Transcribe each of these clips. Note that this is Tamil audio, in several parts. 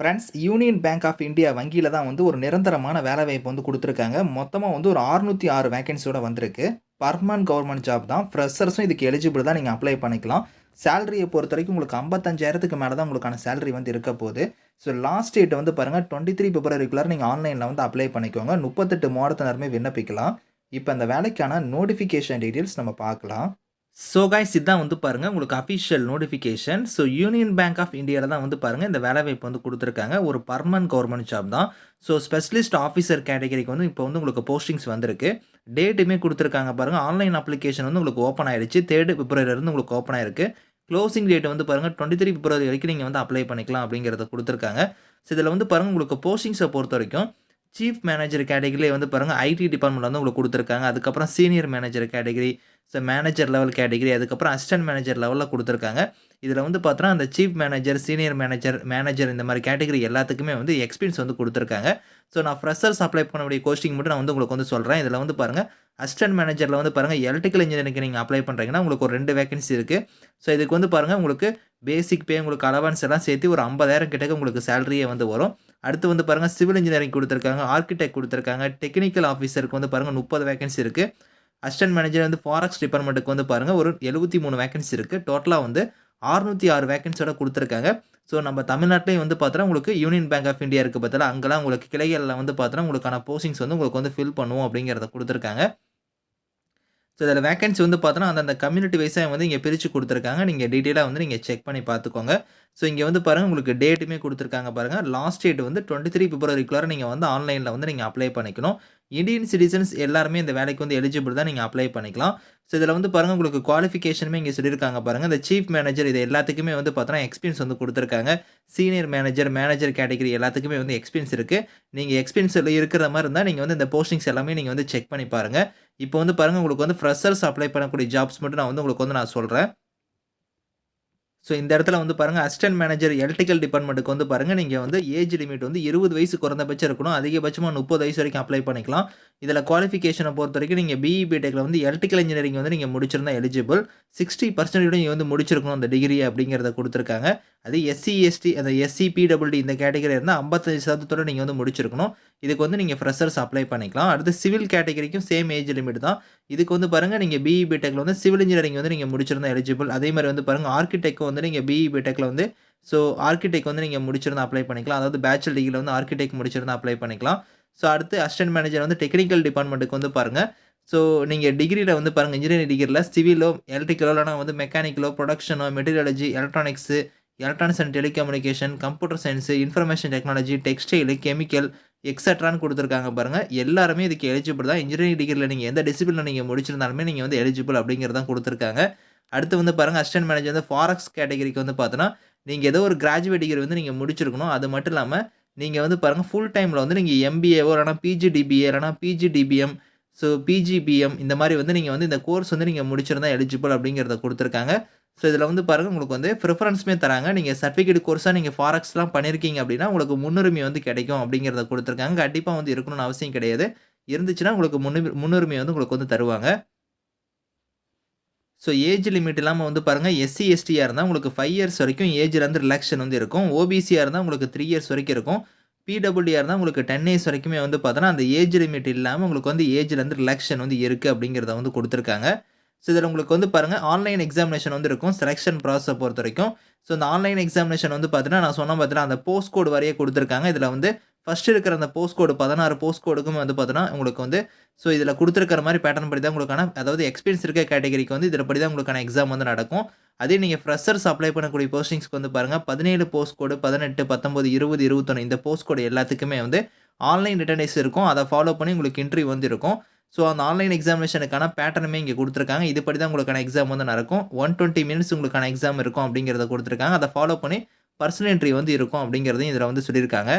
Friends union bank of India வங்கியில் தான் வந்து ஒரு நிரந்தரமான வேலைவாய்ப்பு வந்து கொடுத்துருக்காங்க. மொத்தமாக வந்து ஒரு 606 ஆறு வேகன்சியோட வந்திருக்கு. பர்மனன்ட் கவர்மெண்ட் ஜாப் தான். ஃப்ரெஷர்ஸும் இதுக்கு எலிஜிபிள் தான் நீங்கள் அப்ளை பண்ணிக்கலாம். சேலரியை பொறுத்த வரைக்கும் உங்களுக்கு ஐம்பத்தஞ்சாயிரத்துக்கு மேலே தான் உங்களுக்கான சேலரி வந்து இருக்க போகுது. ஸோ லாஸ்ட் டேட் வந்து பாருங்கள் டுவெண்ட்டி த்ரீ பிப்ரவரிக்குள்ளே நீங்கள் ஆன்லைனில் வந்து அப்ளை பண்ணிக்கோங்க. முப்பத்தெட்டு மாவட்டத்தினருமே விண்ணப்பிக்கலாம். இப்போ அந்த வேலைக்கான நோட்டிஃபிகேஷன் டீட்டெயில்ஸ் நம்ம பார்க்கலாம். ஸோ காய்ஸ் இதுதான் வந்து பாருங்கள் உங்களுக்கு official notification so union bank of இந்தியாவில் தான் வந்து பாருங்கள் இந்த வேலைவாய்ப்பு வந்து கொடுத்துருக்காங்க. ஒரு பர்மனன்ட் கவர்மெண்ட் ஜாப் தான். ஸோ ஸ்பெஷலிஸ்ட் ஆஃபீஸர் கேட்டகரிக்கு வந்து இப்போ வந்து உங்களுக்கு போஸ்டிங்ஸ் வந்திருக்கு. டேட்டுமே கொடுத்துருக்காங்க பாருங்கள் ஆன்லைன் அப்ளிகேஷன் வந்து உங்களுக்கு ஓப்பன் ஆயிடுச்சு. தேர்ட் பிப்ரவரிலேருந்து உங்களுக்கு ஓப்பன் ஆயிருக்கு. க்ளோசிங் டேட் வந்து பாருங்கள் டுவெண்ட்டி த்ரீ பிப்ரவரி வரைக்கும் நீங்கள் வந்து அப்ளை பண்ணிக்கலாம் அப்படிங்கிறத கொடுத்துருக்காங்க. ஸோ இதில் வந்து பாருங்கள் உங்களுக்கு போஸ்டிங்ஸை பொறுத்த வரைக்கும் சீஃப் மேனேஜர் கேட்டகிரிலே வந்து பாருங்கள் ஐடி டிபார்ட்மெண்ட் வந்து உங்களுக்கு கொடுத்துருக்காங்க. அதுக்கப்புறம் senior manager category so manager level category அதுக்கப்புறம் அசிஸ்டன்ட் மேனேஜர் லெவலில் கொடுத்துருக்காங்க. இதில் வந்து பார்த்தோன்னா அந்த chief manager senior manager manager இந்த மாதிரி கேட்டகரி எல்லாத்துக்குமே வந்து எக்ஸ்பீரியன்ஸ் வந்து கொடுத்துருக்காங்க. ஸோ நான் ஃப்ரெஷர்ஸ் அப்ளை பண்ணக்கூடிய கோச்சிங் மட்டும் நான் வந்து உங்களுக்கு வந்து சொல்கிறேன் இதில் வந்து பாருங்கள் அசிஸ்டன்ட் மேனேஜரில் வந்து பாருங்கள் எலக்ட்ரிக்கல் இன்ஜினியரிங்க்கு நீங்கள் அப்ளை பண்ணுறீங்கன்னா உங்களுக்கு ஒரு ரெண்டு வேகன்சி இருக்குது ஸோ இதுக்கு வந்து பாருங்கள் உங்களுக்கு பேசிக் பே உங்களுக்கு அலவன்ஸ் எல்லாம் சேர்த்து ஒரு ஐம்பதாயிரம் கிட்டக்கு உங்களுக்கு சேலரியே வந்து வரும். அடுத்து வந்து பாருங்கள் சிவில் இன்ஜினியரிங் கொடுத்துருக்காங்க ஆர்கிடெக்ட் கொடுத்துருக்காங்க டெக்னிக்கல் ஆஃபீஸருக்கு வந்து பாருங்கள் முப்பது வேகன்சி இருக்குது அசிஸ்டன்ட் மேனேஜர் வந்து ஃபாரக்ஸ் டிபார்ட்மெண்ட்டுக்கு வந்து பாருங்கள் ஒரு எழுபத்தி மூணு வேகன்சி இருக்குது டோட்டலாக வந்து அறுநூற்றி ஆறு வேகன்சியோட கொடுத்துருக்காங்க. ஸோ நம்ம தமிழ்நாட்டிலையும் வந்து பார்த்தோன்னா உங்களுக்கு யூனியன் பேங்க் ஆஃப் இந்தியா இருக்குது பார்த்தா அங்கெல்லாம் உங்களுக்கு கிளைகளில் வந்து பார்த்தோன்னா உங்களுக்கான போஸ்டிங்ஸ் வந்து உங்களுக்கு வந்து ஃபில் பண்ணுவோம் அப்படிங்கிறத கொடுத்துருக்காங்க. ஸோ இதில் வேகன்சி வந்து பார்த்தோன்னா அந்தந்த கம்யூனிட்டி வைஸாக வந்து இங்கே பிரித்து கொடுத்துருக்காங்க. நீங்கள் டீட்டெயிலாக வந்து நீங்கள் செக் பண்ணி பார்த்துக்கோங்க. ஸோ இங்கே வந்து பாருங்கள் உங்களுக்கு டேட்டுமே கொடுத்துருக்காங்க பாருங்கள் லாஸ்ட் டேட் வந்து டுவெண்ட்டி த்ரீ பிப்ரவரிக்குள்ளார நீங்கள் வந்து ஆன்லைனில் வந்து நீங்கள் அப்ளை பண்ணிக்கணும். இந்தியன் சிட்டிசன்ஸ் எல்லாருமே இந்த வேலைக்கு வந்து எலிஜிபிள் தான் நீங்கள் அப்ளை பண்ணிக்கலாம். ஸோ இதில் வந்து பாருங்கள் உங்களுக்கு குவாலிஃபிகேஷனுமே இங்கே சொல்லியிருக்காங்க பாருங்கள் இந்த சீஃப் மேனேஜர் இது எல்லாத்துக்குமே வந்து பார்த்தோன்னா எக்ஸ்பீரியன்ஸ் வந்து கொடுத்துருக்காங்க. சீனியர் மேனேஜர் மேனேஜர் கேட்டகரி எல்லாத்துக்குமே வந்து எக்ஸ்பீரியன்ஸ் இருக்குது நீங்கள் எக்ஸ்பீரியன்ஸ் இருக்கிற மாதிரி இருந்தால் நீங்கள் வந்து இந்த போஸ்டிங்ஸ் எல்லாமே நீங்கள் வந்து செக் பண்ணி பாருங்கள் இப்போ வந்து பாருங்கள் உங்களுக்கு வந்து ஃப்ரெஷர்ஸ் அப்ளை பண்ணக்கூடிய ஜாப்ஸ் மட்டும் நான் வந்து உங்களுக்கு வந்து நான் சொல்கிறேன் ஸோ இந்த இடத்துல வந்து பாருங்கள் அசிஸ்டன்ட் மேனேஜர் எலக்ட்ரிக்கல் டிபார்ட்மெண்ட்டுக்கு வந்து பாருங்கள் நீங்கள் வந்து ஏஜ் லிமிட் வந்து இருபது வயசு குறைந்தபட்சம் இருக்கணும். அதிகபட்சமாக முப்பது வயசு வரைக்கும் அப்ளை பண்ணிக்கலாம். இதில் குவாலிஃபிகேஷனை பொறுத்த வரைக்கும் நீங்கள் பிஇ பிடெக்கில் வந்து எலக்ட்ரிக்கல் இன்ஜினியரிங் வந்து நீங்கள் முடிச்சிருந்தா எலிஜிபிள் சிக்ஸ்டி பர்சன்டேஜ் நீங்கள் வந்து முடிச்சிருக்கணும் அந்த டிகிரி அப்படிங்கிறத கொடுத்துருக்காங்க. அது எஸ்சி எஸ்டி அந்த எஸ்சி பிடபிள்டி இந்த கேட்டகரி இருந்தால் ஐம்பத்தஞ்சு சதவீதத்தோட நீங்கள் வந்து முடிச்சிருக்கணும். இதுக்கு வந்து நீங்கள் ஃப்ரெஷர்ஸ் அப்ளை பண்ணிக்கலாம். அடுத்து சிவில் கேட்டகரிக்கும் சேம் ஏஜ் லிமிட் தான். இதுக்கு வந்து பாருங்கள் நீங்கள் பிஇ பிடெக்கில் வந்து சிவில் இன்ஜினியரிங் வந்து நீங்கள் முடிச்சிருந்தா எலிஜிபிள் அதே மாதிரி வந்து பாருங்கள் ஆர்கிடெக்ட் வந்து நீங்கள் பிஇ பிடெக்கில் வந்து ஸோ ஆர்கிடெக்ட் வந்து நீங்கள் முடிச்சிருந்தா அப்ளை பண்ணிக்கலாம். அதாவது பேச்சுலர் டிகிரியில் வந்து ஆர்கிடெக்ட் முடிச்சிருந்தா அப்ளை பண்ணிக்கலாம். ஸோ அடுத்து அசிஸ்டன்ட் மேனேஜர் வந்து டெக்னிக்கல் டிபார்ட்மெண்ட்டுக்கு வந்து பாருங்கள் ஸோ நீங்கள் டிகிரியில் வந்து பாருங்கள் இன்ஜினியரிங் டிகிரியில் சிவிலோ எலக்ட்ரிக்கலோ இல்லைனா வந்து மெக்கானிக்கலோ ப்ரொடக்ஷனோ metallurgy electronics electronics and telecommunication computer science information technology textile chemical எக்ஸட்ரான்னு கொடுத்துருக்காங்க பாருங்கள் எல்லாருமே இதுக்கு எலிஜிபிள் தான். இன்ஜினியரிங் டிகிரியில் நீங்கள் எந்த டிசிப்ளினில் நீங்கள் முடிச்சிருந்தாலுமே நீங்கள் வந்து எலிஜிபிள் அப்படிங்கிறதான் கொடுத்துருக்காங்க. அடுத்து வந்து பாருங்கள் அசிஸ்டன்ட் மேனேஜர் வந்து ஃபாரக்ஸ் கேட்டகரிக்கு வந்து பார்த்தோன்னா நீங்கள் ஏதோ ஒரு கிராஜுவேட் டிகிரி வந்து நீங்கள் முடிச்சிருக்கணும். அது மட்டும் இல்லாமல் நீங்கள் வந்து பாருங்கள் ஃபுல் டைமில் வந்து நீங்கள் எம்பிஏவோ இல்லைனா பிஜிடிபிஏ இல்லைனா பிஜிடிபிஎம் ஸோ பிஜிபிஎம் இந்த மாதிரி வந்து நீங்கள் வந்து இந்த கோர்ஸ் வந்து நீங்கள் முடிச்சிருந்தா எலிஜிபிள் அப்படிங்கிறத கொடுத்துருக்காங்க. ஸோ இதில் வந்து பாருங்கள் உங்களுக்கு வந்து ப்ரிஃபரன்ஸுமே தராங்க. நீங்கள் சர்டிஃபிகேட் கோர்ஸாக நீங்கள் ஃபாரக்ஸ்லாம் பண்ணியிருக்கீங்க அப்படின்னா உங்களுக்கு முன்னுரிமை வந்து கிடைக்கும் அப்படிங்கிறத கொடுத்துருக்காங்க. கண்டிப்பாக வந்து இருக்கணும்னு அவசியம் கிடையாது. இருந்துச்சுன்னா உங்களுக்கு முன்னு முன்னுரிமை வந்து உங்களுக்கு வந்து தருவாங்க. ஸோ ஏஜ் லிமிட் இல்லாமல் வந்து பாருங்கள் எஸ்சி எஸ்டியாக இருந்தால் உங்களுக்கு ஃபைவ் இயர்ஸ் வரைக்கும் ஏஜ்லேருந்து ரிலாக்ஷன் வந்து இருக்கும். ஓபிசியாக இருந்தால் உங்களுக்கு த்ரீ இயர்ஸ் வரைக்கும் இருக்கும். பிடபிள்யூஆர் இருந்தால் உங்களுக்கு டென் இயர்ஸ் வரைக்குமே வந்து பார்த்தோன்னா அந்த ஏஜ் லிமிட் இல்லாமல் உங்களுக்கு வந்து ஏஜ்லேருந்து ரிலாக்ஷன் வந்து இருக்குது அப்படிங்கிறத வந்து கொடுத்துருக்காங்க. ஸோ இதில் உங்களுக்கு வந்து பாருங்கள் ஆன்லைன் எக்ஸாமினேஷன் வந்து இருக்கும் செலெக்ஷன் ப்ராசஸை பொறுத்த வரைக்கும் ஸோ இந்த ஆன்லைன் எக்ஸாமினேஷன் வந்து பார்த்தீங்கன்னா நான் சொன்ன பார்த்தீங்கன்னா அந்த போஸ்ட் கோடு வரையே கொடுத்துருக்காங்க. இதில் வந்து ஃபஸ்ட்டு இருக்கிற அந்த போஸ்ட் கோடு பதினாறு போஸ்ட் கோடுக்கும் வந்து பார்த்தோன்னா உங்களுக்கு வந்து ஸோ இதில் கொடுத்துருக்கிற மாதிரி பேட்டர்ன் படி தான் உங்களுக்கான அதாவது எக்ஸ்பீரியன்ஸ் இருக்க கேட்டகரிக்கு வந்து இதில் படி தான் உங்களுக்கான எக்ஸாம் வந்து நடக்கும். அதே நீங்கள் ஃப்ரெஷர்ஸ் அப்ளை பண்ணக்கூடிய போஸ்டிங்ஸ்க்கு வந்து பாருங்கள் பதினேழு போஸ்ட் கோடு பதினெட்டு பத்தொம்பது இருபது இருபத்தொன்று இந்த போஸ்ட் கோடு எல்லாத்துக்குமே வந்து ஆன்லைன் ரிட்டர்னைஸ் இருக்கும். அதை ஃபாலோ பண்ணி உங்களுக்கு இன்டர்வியூ வந்து இருக்கும். ஸோ அந்த ஆன்லைன் எக்ஸாமினேஷனுக்கான பேட்டர்னுமே இங்கே கொடுத்துருக்காங்க. இதுபடி தான் உங்களுக்கான எக்ஸாம் வந்து நடக்கும். ஒன் டுவெண்ட்டி மினிட்ஸ் உங்களுக்கான எக்ஸாம் இருக்கும் அப்படிங்கிறத கொடுத்துருக்காங்க. அதை ஃபாலோ பண்ணி பர்சனல் என்ட்ரி வந்து இருக்கும் அப்படிங்கிறதையும் இதில் வந்து சொல்லியிருக்காங்க.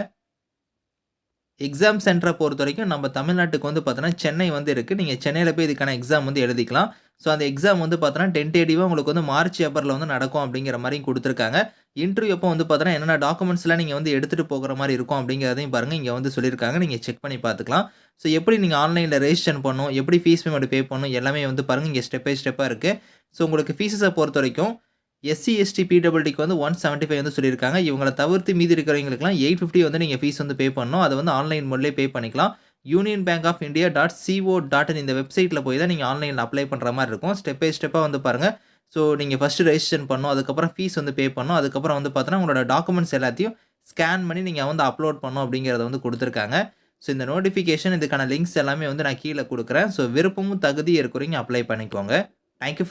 எக்ஸாம் சென்டரை பொறுத்த வரைக்கும் நம்ம தமிழ்நாட்டுக்கு வந்து பார்த்தோன்னா சென்னை வந்து இருக்குது நீங்கள் சென்னையில் போய் இதுக்கான எக்ஸாம் வந்து எழுதிக்கலாம். ஸோ அந்த எக்ஸாம் வந்து பார்த்தோன்னா டென்டேட்டிவாக உங்களுக்கு வந்து மார்ச் ஏப்ரலில் வந்து நடக்கும் அப்படிங்கிற மாதிரியும் கொடுத்துருக்காங்க. இன்டர்வியூ அப்போ வந்து பார்த்தோன்னா என்னென்ன டாக்குமெண்ட்ஸ்லாம் நீங்கள் வந்து எடுத்துகிட்டு போகிற மாதிரி இருக்கும் அப்படிங்கிறதையும் பாருங்கள் இங்கே வந்து சொல்லியிருக்காங்க நீங்கள் செக் பண்ணி பார்த்துக்கலாம் ஸோ எப்படி நீங்கள் ஆன்லைனில் ரெஜிஸ்டர் பண்ணணும் எப்படி ஃபீஸ் பேமெண்ட் பே பண்ணணும் எல்லாமே வந்து பாருங்கள் இங்கே ஸ்டெப் பை ஸ்டெப்பாக இருக்குது ஸோ உங்களுக்கு ஃபீஸஸை பொறுத்த வரைக்கும் எஸ்சி, எஸ்டி, பிடபிள்யூடிக்கு வந்து 175 வந்து சொல்லியிருக்காங்க. இவங்களை தவிர்த்து மீதி இருக்கிறவங்களுக்குலாம் 850 வந்து நீங்கள் ஃபீஸ் வந்து பே பண்ணணும். அதை வந்து ஆன்லைன் மோட்லயே பே பண்ணிக்கலாம். Union bank of India dot co dot இந்த வெப்சைட்டில் போய் தான் நீங்கள் ஆன்லைனில் அப்ளை பண்ணுற மாதிரி இருக்கும். ஸ்டெப் பை ஸ்டெப்பாக வந்து பாருங்கள் ஸோ நீங்கள் ஃபஸ்ட்டு ரெஜிஸ்ட்ரேஷன் பண்ணணும். அதுக்கப்புறம் ஃபீஸ் வந்து பே பண்ணணும். அதுக்கப்புறம் வந்து பார்த்தோன்னா உங்களோட டாக்குமெண்ட்ஸ் எல்லாத்தையும் ஸ்கேன் பண்ணி நீங்கள் வந்து அப்லோட் பண்ணணும் அப்படிங்கிறத வந்து கொடுத்துருக்காங்க ஸோ இந்த நோட்டிஃபிகேஷன் இதுக்கான லிங்க்ஸ் எல்லாமே வந்து நான் கீழே கொடுக்குறேன் ஸோ விருப்பமும், தகுதி இருக்கிறவங்க அப்ளை பண்ணிக்கோங்க. Thank you